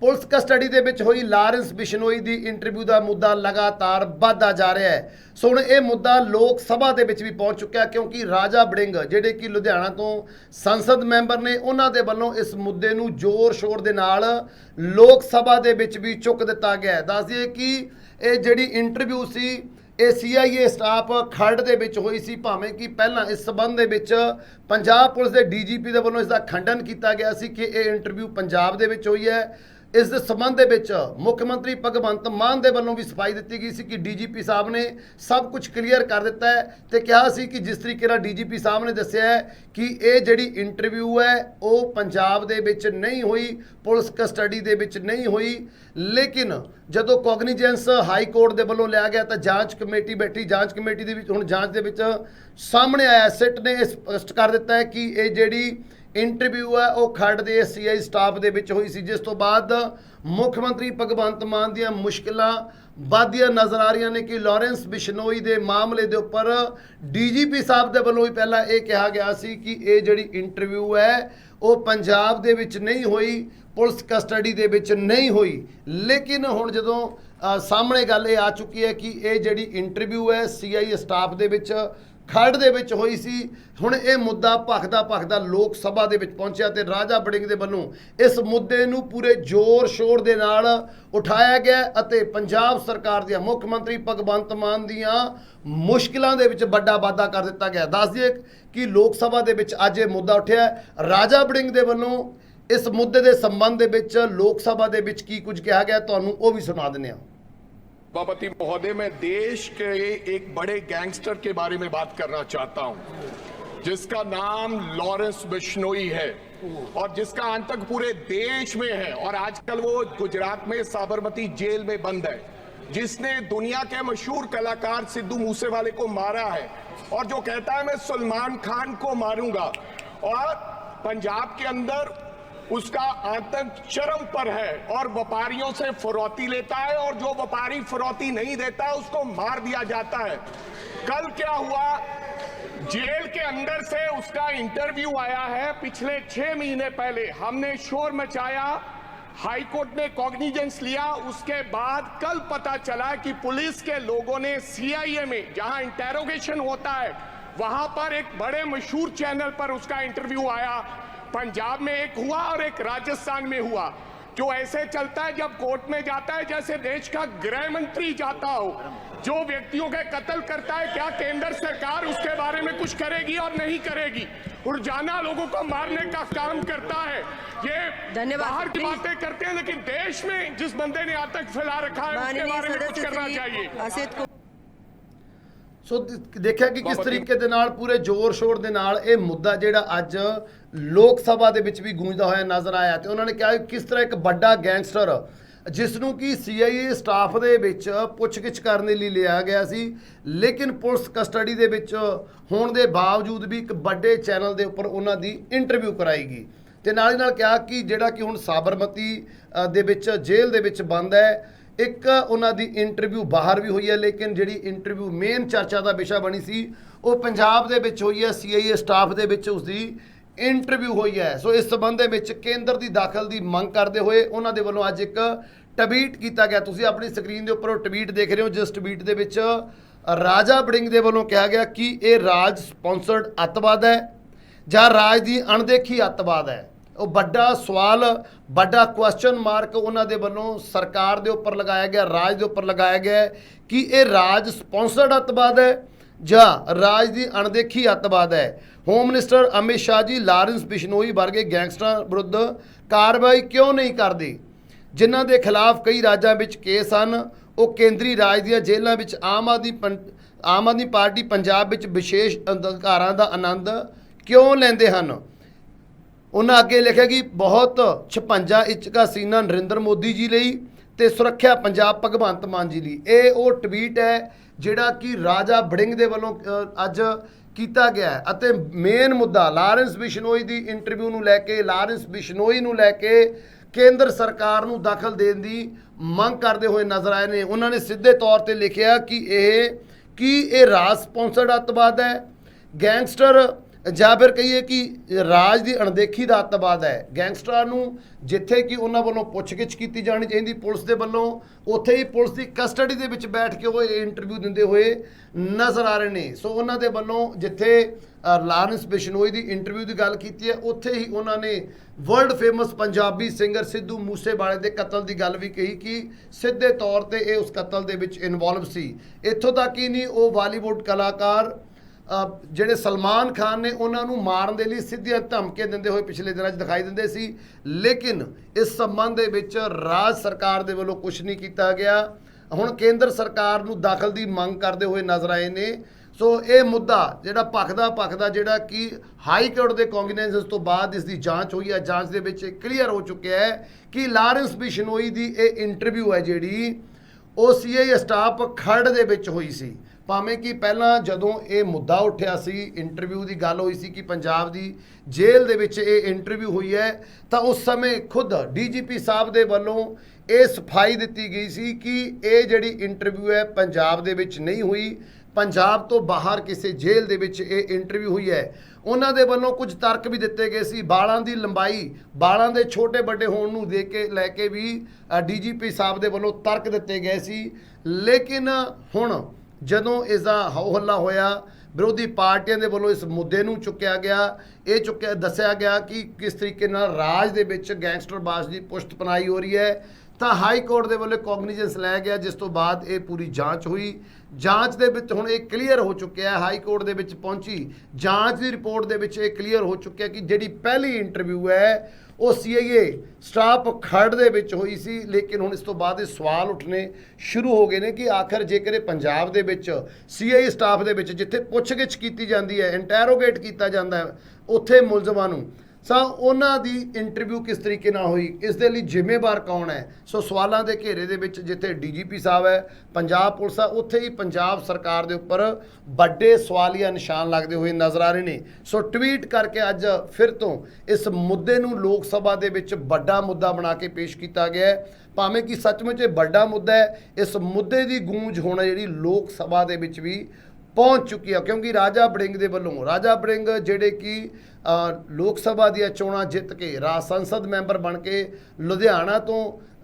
Police custody ਦੇ ਵਿੱਚ ਹੋਈ ਲਾਰੈਂਸ ਬਿਸ਼ਨੋਈ ਦੀ ਇੰਟਰਵਿਊ ਦਾ ਮੁੱਦਾ ਲਗਾਤਾਰ ਵੱਧਦਾ ਜਾ ਰਿਹਾ ਹੈ। ਸੋ ਹੁਣ ਇਹ ਮੁੱਦਾ ਲੋਕ ਸਭਾ ਦੇ ਵਿੱਚ ਵੀ ਪਹੁੰਚ ਚੁੱਕਿਆ ਕਿਉਂਕਿ ਰਾਜਾ ਬੜਿੰਗ, ਜਿਹੜੇ ਕਿ ਲੁਧਿਆਣਾ ਤੋਂ ਸੰਸਦ ਮੈਂਬਰ ਨੇ, ਉਹਨਾਂ ਦੇ ਵੱਲੋਂ ਇਸ ਮੁੱਦੇ ਨੂੰ ਜ਼ੋਰ ਸ਼ੋਰ ਦੇ ਨਾਲ ਲੋਕ ਸਭਾ ਦੇ ਵਿੱਚ ਵੀ ਚੁੱਕ ਦਿੱਤਾ ਗਿਆ ਹੈ। ਦੱਸ ਦਈਏ ਕਿ ਇਹ ਜਿਹੜੀ ਇੰਟਰਵਿਊ ਸੀ, ਇਹ ਸੀਆਈਏ ਸਟਾਫ ਖਰੜ ਦੇ ਵਿੱਚ ਹੋਈ ਸੀ। ਭਾਵੇਂ ਕਿ ਪਹਿਲਾਂ ਇਸ ਸਬੰਧ ਦੇ ਵਿੱਚ ਪੰਜਾਬ ਪੁਲਿਸ ਦੇ ਡੀਜੀਪੀ ਦੇ ਵੱਲੋਂ ਇਸ ਦਾ ਖੰਡਨ ਕੀਤਾ ਗਿਆ ਸੀ ਕਿ ਇਹ ਇੰਟਰਵਿਊ ਪੰਜਾਬ ਦੇ ਵਿੱਚ ਹੋਈ ਹੈ। ਇਸ ਦੇ ਸਬੰਧ ਦੇ ਵਿੱਚ ਮੁੱਖ ਮੰਤਰੀ ਭਗਵੰਤ ਮਾਨ ਦੇ ਵੱਲੋਂ ਵੀ ਸਫ਼ਾਈ ਦਿੱਤੀ ਗਈ ਸੀ ਕਿ ਡੀਜੀਪੀ ਸਾਹਿਬ ਨੇ ਸਭ ਕੁਝ ਕਲੀਅਰ ਕਰ ਦਿੱਤਾ ਹੈ ਤੇ ਕਿਹਾ ਸੀ ਕਿ ਜਿਸ ਤਰੀਕੇ ਨਾਲ ਡੀਜੀਪੀ ਸਾਹਿਬ ਨੇ ਦੱਸਿਆ ਹੈ ਕਿ ਇਹ ਜਿਹੜੀ ਇੰਟਰਵਿਊ ਹੈ, ਉਹ ਪੰਜਾਬ ਦੇ ਵਿੱਚ ਨਹੀਂ ਹੋਈ, ਪੁਲਿਸ ਕਸਟਡੀ ਦੇ ਵਿੱਚ ਨਹੀਂ ਹੋਈ। ਲੇਕਿਨ ਜਦੋਂ ਕੋਗਨੀਜੈਂਸ ਹਾਈ ਕੋਰਟ ਦੇ ਵੱਲੋਂ ਲਿਆ ਗਿਆ ਤਾਂ ਜਾਂਚ ਕਮੇਟੀ ਬੈਠੀ, ਜਾਂਚ ਕਮੇਟੀ ਦੇ ਵਿੱਚ, ਹੁਣ ਜਾਂਚ ਦੇ ਵਿੱਚ ਸਾਹਮਣੇ ਆਇਆ, ਸਿੱਟ ਨੇ ਇਹ ਸਪਸ਼ਟ ਕਰ ਦਿੱਤਾ ਹੈ ਕਿ ਇਹ ਜਿਹੜੀ ਇੰਟਰਵਿਊ ਹੈ, ਉਹ ਖੱਡ ਦੇ ਸੀਆਈ ਸਟਾਫ ਦੇ ਵਿੱਚ ਹੋਈ ਸੀ, ਜਿਸ ਤੋਂ ਬਾਅਦ ਮੁੱਖ ਮੰਤਰੀ ਭਗਵੰਤ ਮਾਨ ਦੀਆਂ ਮੁਸ਼ਕਲਾਂ ਵੱਧਦੀਆਂ ਨਜ਼ਰ ਆ ਰਹੀਆਂ ਨੇ ਕਿ ਲਾਰੈਂਸ ਬਿਸ਼ਨੋਈ ਦੇ ਮਾਮਲੇ ਦੇ ਉੱਪਰ ਡੀਜੀਪੀ ਸਾਹਿਬ ਦੇ ਵੱਲੋਂ ਹੀ ਪਹਿਲਾਂ ਇਹ ਕਿਹਾ ਗਿਆ ਸੀ ਕਿ ਇਹ ਜਿਹੜੀ ਇੰਟਰਵਿਊ ਹੈ, ਉਹ ਪੰਜਾਬ ਦੇ ਵਿੱਚ ਨਹੀਂ ਹੋਈ, ਪੁਲਿਸ ਕਸਟਡੀ ਦੇ ਵਿੱਚ ਨਹੀਂ ਹੋਈ। ਲੇਕਿਨ ਹੁਣ ਜਦੋਂ ਸਾਹਮਣੇ ਗੱਲ ਇਹ ਆ ਚੁੱਕੀ ਹੈ ਕਿ ਇਹ ਜਿਹੜੀ ਇੰਟਰਵਿਊ ਹੈ ਸੀਆਈ ਸਟਾਫ ਦੇ ਵਿੱਚ ਖੜ ਦੇ ਵਿੱਚ ਹੋਈ ਸੀ। ਹੁਣ ਇਹ ਮੁੱਦਾ ਭਖਦਾ ਭਖਦਾ ਲੋਕ ਸਭਾ ਦੇ ਵਿੱਚ ਪਹੁੰਚਿਆ ਤੇ ਰਾਜਾ ਬੜਿੰਗ ਦੇ ਵੱਲੋਂ ਇਸ ਮੁੱਦੇ ਨੂੰ ਪੂਰੇ ਜ਼ੋਰ ਸ਼ੋਰ ਦੇ ਨਾਲ ਉਠਾਇਆ ਗਿਆ ਅਤੇ ਪੰਜਾਬ ਸਰਕਾਰ ਦੀਆਂ ਮੁੱਖ ਮੰਤਰੀ ਭਗਵੰਤ ਮਾਨ ਦੀਆਂ ਮੁਸ਼ਕਿਲਾਂ ਦੇ ਵਿੱਚ ਵੱਡਾ ਵਾਧਾ ਕਰ ਦਿੱਤਾ ਗਿਆ। ਦੱਸ ਦਈਏ ਕਿ ਲੋਕ ਸਭਾ ਦੇ ਵਿੱਚ ਅੱਜ ਇਹ ਮੁੱਦਾ ਉੱਠਿਆ। ਰਾਜਾ ਬੜਿੰਗ ਦੇ ਵੱਲੋਂ ਇਸ ਮੁੱਦੇ ਦੇ ਸੰਬੰਧ ਦੇ ਵਿੱਚ ਲੋਕ ਸਭਾ ਦੇ ਵਿੱਚ ਕੀ ਕੁਝ ਕਿਹਾ ਗਿਆ, ਤੁਹਾਨੂੰ ਉਹ ਵੀ ਸੁਣਾ ਦਿੰਦੇ ਹਾਂ। सभापति महोदय, मैं देश के एक बड़े गैंगस्टर के बारे में बात करना चाहता हूँ, जिसका नाम लॉरेंस बिश्नोई है और जिसका आतंक पूरे देश में है और आजकल वो गुजरात में साबरमती जेल में बंद है, जिसने दुनिया के मशहूर कलाकार सिद्धू मूसेवाले को मारा है और जो कहता है, मैं सलमान खान को मारूँगा। और पंजाब के अंदर उसका आतंक चरम पर है और व्यापारियों से फरौती लेता है और जो व्यापारी फरौती नहीं देता, उसको मार दिया जाता है। कल क्या हुआ? जेल के अंदर से उसका इंटरव्यू आया है। पिछले छह महीने पहले हमने शोर मचाया, हाई कोर्ट ने कॉग्निजेंस लिया, उसके बाद कल पता चला कि पुलिस के लोगों ने सीआईए में, जहाँ इंटेरोगेशन होता है, वहाँ पर एक बड़े मशहूर चैनल पर उसका इंटरव्यू आया। पंजाब में एक हुआ और एक राजस्थान में हुआ जो ऐसे चलता है जब कोर्ट में जाता है जैसे देश का गृह मंत्री जाता हो जो व्यक्तियों के कत्ल करता है क्या केंद्र सरकार उसके बारे में कुछ करेगी और नहीं करेगी रोजाना लोगों को मारने का काम करता है ये धन्यवाद। बाहर की प्लीज। बातें करते हैं लेकिन देश में जिस बंदे ने आतंक फैला रखा है उसके माननीय बारे में कुछ सदस्य करना श्री चाहिए असित को ਸੋ ਦ- ਦੇਖਿਆ ਕਿ ਕਿਸ ਬਾਬਾ ਜੀ। ਤਰੀਕੇ ਦੇ ਨਾਲ ਪੂਰੇ ਜ਼ੋਰ ਸ਼ੋਰ ਦੇ ਨਾਲ ਇਹ ਮੁੱਦਾ ਜਿਹੜਾ ਅੱਜ ਲੋਕ ਸਭਾ ਦੇ ਵਿੱਚ ਵੀ ਗੂੰਜਦਾ ਹੋਇਆ ਨਜ਼ਰ ਆਇਆ ਤੇ ਉਹਨਾਂ ਨੇ ਕਿਹਾ ਕਿ ਕਿਸ ਤਰ੍ਹਾਂ ਇੱਕ ਵੱਡਾ ਗੈਂਗਸਟਰ ਜਿਸ ਨੂੰ ਕਿ ਸੀਆਈਏ ਸਟਾਫ ਦੇ ਵਿੱਚ ਪੁੱਛਗਿੱਛ ਕਰਨ ਦੇ ਲਈ ਲਿਆ ਗਿਆ ਸੀ, ਲੇਕਿਨ ਪੁਲਿਸ ਕਸਟਡੀ ਦੇ ਵਿੱਚ ਹੋਣ ਦੇ ਬਾਵਜੂਦ ਵੀ ਇੱਕ ਵੱਡੇ ਚੈਨਲ ਦੇ ਉੱਪਰ ਉਹਨਾਂ ਦੀ ਇੰਟਰਵਿਊ ਕਰਾਈ ਗਈ ਤੇ ਨਾਲ ਹੀ ਨਾਲ ਕਿਹਾ ਕਿ ਜਿਹੜਾ ਕਿ ਹੁਣ ਸਾਬਰਮਤੀ ਦੇ ਵਿੱਚ ਜੇਲ੍ਹ ਦੇ ਵਿੱਚ ਬੰਦ ਹੈ, ਇੱਕ ਉਹਨਾਂ ਦੀ ਇੰਟਰਵਿਊ ਬਾਹਰ ਵੀ ਹੋਈ ਹੈ, ਲੇਕਿਨ ਜਿਹੜੀ ਇੰਟਰਵਿਊ ਮੇਨ ਚਰਚਾ ਦਾ ਵਿਸ਼ਾ ਬਣੀ ਸੀ, ਉਹ ਪੰਜਾਬ ਦੇ ਵਿੱਚ ਹੋਈ ਹੈ ਸੀਆਈਏ ਸਟਾਫ ਦੇ ਵਿੱਚ ਉਸ ਦੀ ਇੰਟਰਵਿਊ ਹੋਈ ਹੈ। ਸੋ ਇਸ ਸਬੰਧ ਦੇ ਵਿੱਚ ਕੇਂਦਰ ਦੀ ਦਾਖਲ ਦੀ ਮੰਗ ਕਰਦੇ ਹੋਏ ਉਹਨਾਂ ਦੇ ਵੱਲੋਂ ਅੱਜ ਇੱਕ ਟਵੀਟ ਕੀਤਾ ਗਿਆ। ਤੁਸੀਂ ਆਪਣੀ ਸਕਰੀਨ ਦੇ ਉੱਪਰ ਉਹ ਟਵੀਟ ਦੇਖ ਰਹੇ ਹੋ, ਜਿਸ ਟਵੀਟ ਦੇ ਵਿੱਚ ਰਾਜਾ ਬੜਿੰਗ ਦੇ ਵੱਲੋਂ ਕਿਹਾ ਗਿਆ ਕਿ ਇਹ ਰਾਜ ਸਪਾਂਸਰਡ ਅੱਤਵਾਦ ਹੈ ਜਾਂ ਰਾਜ ਦੀ ਅਣਦੇਖੀ ਅੱਤਵਾਦ ਹੈ। ਉਹ ਵੱਡਾ ਸਵਾਲ, ਵੱਡਾ ਕੁਐਸਚਨ ਮਾਰਕ ਉਹਨਾਂ ਦੇ ਵੱਲੋਂ ਸਰਕਾਰ ਦੇ ਉੱਪਰ ਲਗਾਇਆ ਗਿਆ, ਰਾਜ ਦੇ ਉੱਪਰ ਲਗਾਇਆ ਗਿਆ ਕਿ ਇਹ ਰਾਜ ਸਪਾਂਸਰਡ ਅੱਤਵਾਦ ਹੈ ਜਾਂ ਰਾਜ ਦੀ ਅਣਦੇਖੀ ਅੱਤਵਾਦ ਹੈ। Home minister Amit Shah ji Lawrence Bishnoi ਵਰਗੇ ਗੈਂਗਸਟਰਾਂ ਵਿਰੁੱਧ ਕਾਰਵਾਈ ਕਿਉਂ ਨਹੀਂ ਕਰਦੇ? ਜਿਨ੍ਹਾਂ ਦੇ ਖਿਲਾਫ ਕਈ ਰਾਜਾਂ ਵਿੱਚ ਕੇਸ ਹਨ, ਉਹ ਕੇਂਦਰੀ ਰਾਜ ਦੀਆਂ ਜੇਲ੍ਹਾਂ ਵਿੱਚ ਆਮ ਆਦਮੀ ਪੰ- ਆਮ ਆਦਮੀ ਪਾਰਟੀ ਪੰਜਾਬ ਵਿੱਚ ਵਿਸ਼ੇਸ਼ ਅਧਿਕਾਰਾਂ ਦਾ ਆਨੰਦ ਕਿਉਂ ਲੈਂਦੇ ਹਨ? ਉਹਨਾਂ ਅੱਗੇ ਲਿਖਿਆ ਕਿ ਬਹੁਤ 56 ਇੰਚ ਸੀਨਾ ਨਰਿੰਦਰ ਮੋਦੀ ਜੀ ਲਈ ਤੇ ਸੁਰੱਖਿਆ ਪੰਜਾਬ ਭਗਵੰਤ ਮਾਨ ਜੀ ਲਈ। ਇਹ ਉਹ ਟਵੀਟ ਹੈ ਜਿਹੜਾ ਕਿ ਰਾਜਾ ਬੜਿੰਗ ਦੇ ਵੱਲੋਂ ਅੱਜ ਕੀਤਾ ਗਿਆ ਅਤੇ ਮੇਨ ਮੁੱਦਾ ਲਾਰੈਂਸ ਬਿਸ਼ਨੋਈ ਦੀ ਇੰਟਰਵਿਊ ਨੂੰ ਲੈ ਕੇ, ਲਾਰੈਂਸ ਬਿਸ਼ਨੋਈ ਨੂੰ ਲੈ ਕੇ ਕੇਂਦਰ ਸਰਕਾਰ ਨੂੰ ਦਖਲ ਦੇਣ ਦੀ ਮੰਗ ਕਰਦੇ ਹੋਏ ਨਜ਼ਰ ਆਏ ਨੇ। ਉਹਨਾਂ ਨੇ ਸਿੱਧੇ ਤੌਰ ਤੇ ਲਿਖਿਆ ਕਿ ਇਹ, ਕੀ ਇਹ ਰਾਜ ਸਪਾਂਸਰਡ ਅੱਤਵਾਦ ਹੈ, ਗੈਂਗਸਟਰ ਜਾਂ ਫਿਰ ਕਹੀਏ ਕਿ ਰਾਜ ਦੀ ਅਣਦੇਖੀ ਦਾ ਅੱਤਵਾਦ ਹੈ। ਗੈਂਗਸਟਰਾਂ ਨੂੰ ਜਿੱਥੇ ਕਿ ਉਹਨਾਂ ਵੱਲੋਂ ਪੁੱਛਗਿੱਛ ਕੀਤੀ ਜਾਣੀ ਚਾਹੀਦੀ, ਪੁਲਿਸ ਦੇ ਵੱਲੋਂ, ਉੱਥੇ ਹੀ ਪੁਲਿਸ ਦੀ ਕਸਟਡੀ ਦੇ ਵਿੱਚ ਬੈਠ ਕੇ ਉਹ ਇਹ ਇੰਟਰਵਿਊ ਦਿੰਦੇ ਹੋਏ ਨਜ਼ਰ ਆ ਰਹੇ ਨੇ। ਸੋ ਉਹਨਾਂ ਦੇ ਵੱਲੋਂ ਜਿੱਥੇ ਲਾਰੈਂਸ ਬਿਸ਼ਨੋਈ ਦੀ ਇੰਟਰਵਿਊ ਦੀ ਗੱਲ ਕੀਤੀ ਹੈ, ਉੱਥੇ ਹੀ ਉਹਨਾਂ ਨੇ world famous Punjabi singer Sidhu ਮੂਸੇਵਾਲੇ ਦੇ ਕਤਲ ਦੀ ਗੱਲ ਵੀ ਕਹੀ ਕਿ ਸਿੱਧੇ ਤੌਰ ਤੇ ਇਹ ਉਸ ਕਤਲ ਦੇ ਵਿੱਚ ਇਨਵੋਲਵ ਸੀ। ਇੱਥੋਂ ਤੱਕ ਹੀ ਨਹੀਂ, ਉਹ ਬਾਲੀਵੁੱਡ ਕਲਾਕਾਰ ਜਿਹੜੇ ਸਲਮਾਨ ਖਾਨ ਨੇ ਉਹਨਾਂ ਨੂੰ ਮਾਰਨ ਦੇ ਲਈ ਸਿੱਧੀਆਂ ਧਮਕੀਆਂ ਦਿੰਦੇ ਹੋਏ ਪਿਛਲੇ ਦਿਨਾਂ 'ਚ ਦਿਖਾਈ ਦਿੰਦੇ ਸੀ। ਲੇਕਿਨ ਇਸ ਸੰਬੰਧ ਦੇ ਵਿੱਚ ਰਾਜ ਸਰਕਾਰ ਦੇ ਵੱਲੋਂ ਕੁਝ ਨਹੀਂ ਕੀਤਾ ਗਿਆ। ਹੁਣ ਕੇਂਦਰ ਸਰਕਾਰ ਨੂੰ ਦਾਖਲ ਦੀ ਮੰਗ ਕਰਦੇ ਹੋਏ ਨਜ਼ਰ ਆਏ ਨੇ। ਸੋ ਇਹ ਮੁੱਦਾ ਜਿਹੜਾ ਭਖਦਾ ਭਖਦਾ ਜਿਹੜਾ ਕਿ ਹਾਈ ਕੋਰਟ ਦੇ ਕੌਗਨੀਜ਼ੈਂਸ ਤੋਂ ਬਾਅਦ ਇਸ ਦੀ ਜਾਂਚ ਹੋਈ ਹੈ, ਜਾਂਚ ਦੇ ਵਿੱਚ ਕਲੀਅਰ ਹੋ ਚੁੱਕਿਆ ਹੈ ਕਿ ਲਾਰੈਂਸ ਬਿਸ਼ਨੋਈ ਦੀ ਇਹ ਇੰਟਰਵਿਊ ਹੈ ਜਿਹੜੀ, ਉਹ ਸੀਆਈ ਸਟਾਫ ਖਰੜ ਦੇ ਵਿੱਚ ਹੋਈ ਸੀ। ਭਾਵੇਂ ਕਿ ਪਹਿਲਾਂ ਜਦੋਂ ਇਹ ਮੁੱਦਾ ਉੱਠਿਆ ਸੀ ਇੰਟਰਵਿਊ ਦੀ ਗੱਲ ਹੋਈ ਸੀ ਕਿ ਪੰਜਾਬ ਦੀ ਜੇਲ੍ਹ ਦੇ ਵਿੱਚ ਇਹ ਇੰਟਰਵਿਊ ਹੋਈ ਹੈ, ਤਾਂ ਉਸ ਸਮੇਂ ਖੁਦ ਡੀਜੀਪੀ ਸਾਹਿਬ ਦੇ ਵੱਲੋਂ ਇਹ ਸਫ਼ਾਈ ਦਿੱਤੀ ਗਈ ਸੀ ਕਿ ਇਹ ਜਿਹੜੀ ਇੰਟਰਵਿਊ ਹੈ ਪੰਜਾਬ ਦੇ ਵਿੱਚ ਨਹੀਂ ਹੋਈ। ਪੰਜਾਬ ਤੋਂ ਬਾਹਰ ਕਿਸੇ ਜੇਲ੍ਹ ਦੇ ਵਿੱਚ ਇਹ ਇੰਟਰਵਿਊ ਹੋਈ ਹੈ। ਉਹਨਾਂ ਦੇ ਵੱਲੋਂ ਕੁਝ ਤਰਕ ਵੀ ਦਿੱਤੇ ਗਏ ਸੀ। ਬਾਲਾਂ ਦੀ ਲੰਬਾਈ, ਬਾਲਾਂ ਦੇ ਛੋਟੇ ਵੱਡੇ ਹੋਣ ਨੂੰ ਦੇ ਕੇ, ਲੈ ਕੇ ਵੀ ਡੀਜੀਪੀ ਸਾਹਿਬ ਦੇ ਵੱਲੋਂ ਤਰਕ ਦਿੱਤੇ ਗਏ ਸੀ। ਲੇਕਿਨ ਹੁਣ ਜਦੋਂ ਇਸ ਦਾ ਹੋ ਹੋਇਆ, ਵਿਰੋਧੀ ਪਾਰਟੀਆਂ ਦੇ ਵੱਲੋਂ ਇਸ ਮੁੱਦੇ ਨੂੰ ਚੁੱਕਿਆ ਗਿਆ। ਇਹ ਚੁੱਕਿਆ, ਦੱਸਿਆ ਗਿਆ ਕਿ ਕਿਸ ਤਰੀਕੇ ਨਾਲ ਰਾਜ ਦੇ ਵਿੱਚ ਗੈਂਗਸਟਰਬਾਜ਼ ਦੀ ਪੁਸ਼ਤ ਪਨਾਈ ਹੋ ਰਹੀ ਹੈ। ਤਾਂ ਹਾਈ ਕੋਰਟ ਦੇ ਵੱਲੋਂ ਕੌਗਨੀਜੈਂਸ ਲਿਆ ਗਿਆ, ਜਿਸ ਤੋਂ ਬਾਅਦ ਇਹ ਪੂਰੀ ਜਾਂਚ ਹੋਈ। ਜਾਂਚ ਦੇ ਵਿੱਚ ਹੁਣ ਇਹ ਕਲੀਅਰ ਹੋ ਚੁੱਕਿਆ ਹੈ, ਹਾਈ ਕੋਰਟ ਦੇ ਵਿੱਚ ਪਹੁੰਚੀ। ਜਾਂਚ ਦੀ ਰਿਪੋਰਟ ਦੇ ਵਿੱਚ ਇਹ ਕਲੀਅਰ ਹੋ ਚੁੱਕਿਆ ਕਿ ਜਿਹੜੀ ਪਹਿਲੀ ਇੰਟਰਵਿਊ ਹੈ ਉਹ ਸੀਆਈਏ ਸਟਾਫ ਖਰੜ ਦੇ ਵਿੱਚ ਹੋਈ ਸੀ, ਲੇਕਿਨ ਹੁਣ ਇਸ ਤੋਂ ਬਾਅਦ ਇਹ ਸਵਾਲ ਉੱਠਣੇ ਸ਼ੁਰੂ ਹੋ ਗਏ ਨੇ ਕਿ ਆਖਰ ਜੇਕਰ ਇਹ ਪੰਜਾਬ ਦੇ ਵਿੱਚ ਸੀਆਈਏ ਸਟਾਫ ਦੇ ਵਿੱਚ ਜਿੱਥੇ ਪੁੱਛਗਿੱਛ ਕੀਤੀ ਜਾਂਦੀ ਹੈ ਇੰਟਰੋਗੇਟ ਕੀਤਾ ਜਾਂਦਾ ਹੈ, ਉੱਥੇ ਮੁਲਜ਼ਮਾਂ ਨੂੰ ਸਾ ਉਹਨਾਂ ਦੀ ਇੰਟਰਵਿਊ ਕਿਸ ਤਰੀਕੇ ਨਾਲ ਹੋਈ? ਇਸ ਦੇ ਲਈ ਜ਼ਿੰਮੇਵਾਰ ਕੌਣ ਹੈ? ਸੋ ਸਵਾਲਾਂ ਦੇ ਘੇਰੇ ਦੇ ਵਿੱਚ ਜਿੱਥੇ ਡੀਜੀਪੀ ਸਾਹਿਬ ਹੈ, ਪੰਜਾਬ ਪੁਲਿਸ ਆ, ਉੱਥੇ ਹੀ ਪੰਜਾਬ ਸਰਕਾਰ ਦੇ ਉੱਪਰ ਵੱਡੇ ਸਵਾਲੀਆ ਨਿਸ਼ਾਨ ਲੱਗਦੇ ਹੋਏ ਨਜ਼ਰ ਆ ਰਹੇ ਨੇ। ਸੋ ਟਵੀਟ ਕਰਕੇ ਅੱਜ ਫਿਰ ਤੋਂ ਇਸ ਮੁੱਦੇ ਨੂੰ ਲੋਕ ਸਭਾ ਦੇ ਵਿੱਚ ਵੱਡਾ ਮੁੱਦਾ ਬਣਾ ਕੇ ਪੇਸ਼ ਕੀਤਾ ਗਿਆ ਹੈ। ਭਾਵੇਂ ਕਿ ਸੱਚਮੁੱਚ ਇਹ ਵੱਡਾ ਮੁੱਦਾ ਹੈ, ਇਸ ਮੁੱਦੇ ਦੀ ਗੂੰਜ ਹੋਣਾ ਜਿਹੜੀ ਲੋਕ ਸਭਾ ਦੇ ਵਿੱਚ ਵੀ ਪਹੁੰਚ ਚੁੱਕੀ ਆ, ਕਿਉਂਕਿ ਰਾਜਾ ਬੜਿੰਗ ਦੇ ਵੱਲੋਂ, ਰਾਜਾ ਬੜਿੰਗ ਜਿਹੜੇ ਕਿ ਲੋਕ ਸਭਾ ਦੀਆਂ ਚੋਣਾਂ ਜਿੱਤ ਕੇ ਰਾਜ ਸੰਸਦ ਮੈਂਬਰ ਬਣ ਕੇ ਲੁਧਿਆਣਾ ਤੋਂ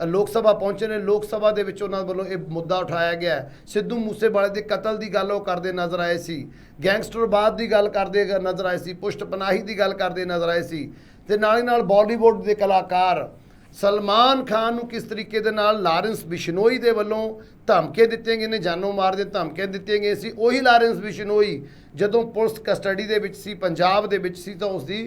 ਲੋਕ ਸਭਾ ਪਹੁੰਚੇ ਨੇ, ਲੋਕ ਸਭਾ ਦੇ ਵਿੱਚ ਉਹਨਾਂ ਵੱਲੋਂ ਇਹ ਮੁੱਦਾ ਉਠਾਇਆ ਗਿਆ ਸਿੱਧੂ ਮੂਸੇਵਾਲੇ ਦੇ ਕਤਲ ਦੀ ਗੱਲ ਉਹ ਕਰਦੇ ਨਜ਼ਰ ਆਏ ਸੀ ਗੈਂਗਸਟਰਵਾਦ ਦੀ ਗੱਲ ਕਰਦੇ ਨਜ਼ਰ ਆਏ ਸੀ, ਪੁਸ਼ਟ ਪਨਾਹੀ ਦੀ ਗੱਲ ਕਰਦੇ ਨਜ਼ਰ ਆਏ ਸੀ, ਤੇ ਨਾਲ ਹੀ ਨਾਲ ਬਾਲੀਵੁੱਡ ਦੇ ਕਲਾਕਾਰ ਸਲਮਾਨ ਖਾਨ ਨੂੰ ਕਿਸ ਤਰੀਕੇ ਦੇ ਨਾਲ ਲਾਰੈਂਸ ਬਿਸ਼ਨੋਈ ਦੇ ਵੱਲੋਂ ਧਮਕੇ ਦਿੱਤੇ ਗਏ ਨੇ, ਜਾਨੋਂ ਮਾਰ ਦੇ ਧਮਕੀਆਂ ਦਿੱਤੀਆਂ ਗਈਆਂ ਸੀ, ਉਹੀ ਲਾਰੈਂਸ ਬਿਸ਼ਨੋਈ ਜਦੋਂ ਪੁਲਿਸ ਕਸਟਡੀ ਦੇ ਵਿੱਚ ਸੀ, ਪੰਜਾਬ ਦੇ ਵਿੱਚ ਸੀ, ਤਾਂ ਉਸ ਦੀ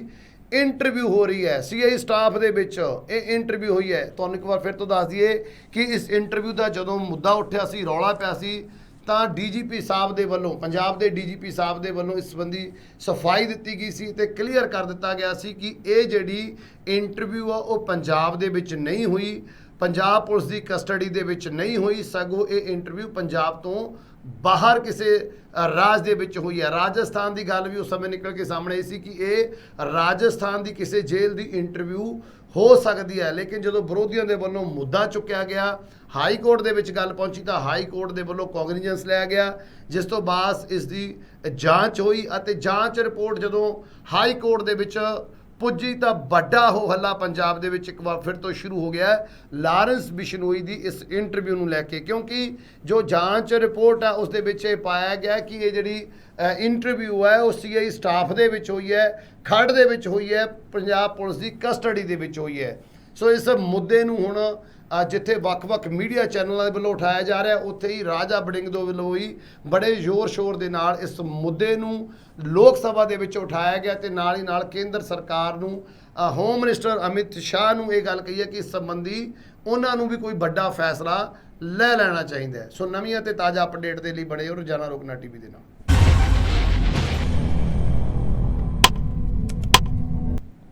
ਇੰਟਰਵਿਊ ਹੋ ਰਹੀ ਹੈ, ਸੀਆਈ ਸਟਾਫ ਦੇ ਵਿੱਚ ਇਹ ਇੰਟਰਵਿਊ ਹੋਈ ਹੈ। ਤੁਹਾਨੂੰ ਇੱਕ ਵਾਰ ਫਿਰ ਤੋਂ ਦੱਸ ਦਈਏ ਕਿ ਇਸ ਇੰਟਰਵਿਊ ਦਾ ਜਦੋਂ ਮੁੱਦਾ ਉੱਠਿਆ ਸੀ, ਰੌਲਾ ਪਿਆ ਸੀ ਤਾਂ ਡੀਜੀਪੀ ਸਾਹਿਬ ਦੇ ਵੱਲੋਂ, ਪੰਜਾਬ ਦੇ ਡੀਜੀਪੀ ਸਾਹਿਬ ਦੇ ਵੱਲੋਂ ਇਸ ਸੰਬੰਧੀ ਸਫ਼ਾਈ ਦਿੱਤੀ ਗਈ ਸੀ ਤੇ ਕਲੀਅਰ ਕਰ ਦਿੱਤਾ ਗਿਆ ਸੀ ਕਿ ਇਹ ਜਿਹੜੀ ਇੰਟਰਵਿਊ ਆ, ਉਹ ਪੰਜਾਬ ਦੇ ਵਿੱਚ ਨਹੀਂ ਹੋਈ, ਪੰਜਾਬ ਪੁਲਿਸ ਦੀ ਕਸਟਡੀ ਦੇ ਵਿੱਚ ਨਹੀਂ ਹੋਈ, ਸਗੋਂ ਇਹ ਇੰਟਰਵਿਊ ਪੰਜਾਬ ਤੋਂ ਬਾਹਰ ਕਿਸੇ ਰਾਜ ਦੇ ਵਿੱਚ ਹੋਈ ਹੈ ਰਾਜਸਥਾਨ ਦੀ ਗੱਲ ਵੀ ਉਸ ਸਮੇਂ ਨਿਕਲ ਕੇ ਸਾਹਮਣੇ ਆਈ ਸੀ ਕਿ ਇਹ ਰਾਜਸਥਾਨ ਦੀ ਕਿਸੇ ਜੇਲ੍ਹ ਦੀ ਇੰਟਰਵਿਊ ਹੋ ਸਕਦੀ ਹੈ। ਲੇਕਿਨ ਜਦੋਂ ਵਿਰੋਧੀਆਂ ਦੇ ਵੱਲੋਂ ਮੁੱਦਾ ਚੁੱਕਿਆ ਗਿਆ, ਹਾਈ ਕੋਰਟ ਦੇ ਵਿੱਚ ਗੱਲ ਪਹੁੰਚੀ ਤਾਂ ਹਾਈ ਕੋਰਟ ਦੇ ਵੱਲੋਂ ਕੌਗਨੀਜੈਂਸ ਲਿਆ ਗਿਆ, ਜਿਸ ਤੋਂ ਬਾਅਦ ਇਸ ਦੀ ਜਾਂਚ ਹੋਈ ਅਤੇ ਜਾਂਚ ਰਿਪੋਰਟ ਜਦੋਂ ਹਾਈ ਕੋਰਟ ਦੇ ਵਿੱਚ ਪੁੱਜੀ ਤਾਂ ਵੱਡਾ ਹੋ ਹੱਲਾ ਪੰਜਾਬ ਦੇ ਵਿੱਚ ਇੱਕ ਵਾਰ ਫਿਰ ਤੋਂ ਸ਼ੁਰੂ ਹੋ ਗਿਆ ਹੈ। ਲਾਰੈਂਸ ਬਿਸ਼ਨੋਈ ਦੀ ਇਸ ਇੰਟਰਵਿਊ ਨੂੰ ਲੈ ਕੇ, ਕਿਉਂਕਿ ਜੋ ਜਾਂਚ ਰਿਪੋਰਟ ਆ, ਉਸ ਦੇ ਵਿੱਚ ਇਹ ਪਾਇਆ ਗਿਆ ਕਿ ਇਹ ਜਿਹੜੀ ਇੰਟਰਵਿਊ ਹੈ, ਉਹ ਸੀਆਈ ਸਟਾਫ ਦੇ ਵਿੱਚ ਹੋਈ ਹੈ ਖੜ ਦੇ ਵਿੱਚ ਹੋਈ ਹੈ, ਪੰਜਾਬ ਪੁਲਿਸ ਦੀ ਕਸਟਡੀ ਦੇ ਵਿੱਚ ਹੋਈ ਹੈ। ਸੋ ਇਸ ਮੁੱਦੇ ਨੂੰ ਹੁਣ ਜਿੱਥੇ ਵੱਖ-ਵੱਖ ਮੀਡੀਆ ਚੈਨਲਾਂ ਦੇ ਵੱਲੋਂ ਉਠਾਇਆ ਜਾ ਰਿਹਾ, ਉੱਥੇ ਹੀ ਰਾਜਾ ਬੜਿੰਗ ਦੇ ਵੱਲੋਂ ਹੀ ਬੜੇ ਜ਼ੋਰ-ਸ਼ੋਰ ਦੇ ਨਾਲ ਇਸ ਮੁੱਦੇ ਨੂੰ ਲੋਕ ਸਭਾ ਦੇ ਵਿੱਚ ਉਠਾਇਆ ਗਿਆ ਤੇ ਨਾਲ ਹੀ ਨਾਲ ਕੇਂਦਰ ਸਰਕਾਰ ਨੂੰ ਹੋਮ ਮਿਨਿਸਟਰ ਅਮਿਤ ਸ਼ਾਹ ਨੂੰ ਇਹ ਗੱਲ ਕਹੀ ਹੈ ਕਿ ਇਸ ਸੰਬੰਧੀ ਉਹਨਾਂ ਨੂੰ ਵੀ ਕੋਈ ਵੱਡਾ ਫੈਸਲਾ ਲੈ ਲੈਣਾ ਚਾਹੀਦਾ ਹੈ। ਸੋ ਨਵੀਆਂ ਤੇ ਤਾਜ਼ਾ ਅਪਡੇਟ ਦੇ ਲਈ ਬਣੇ ਰਹੋ ਰੋਜ਼ਾਨਾ ਰੋਕਣਾ ਟੀਵੀ ਦੇ ਨਾਲ।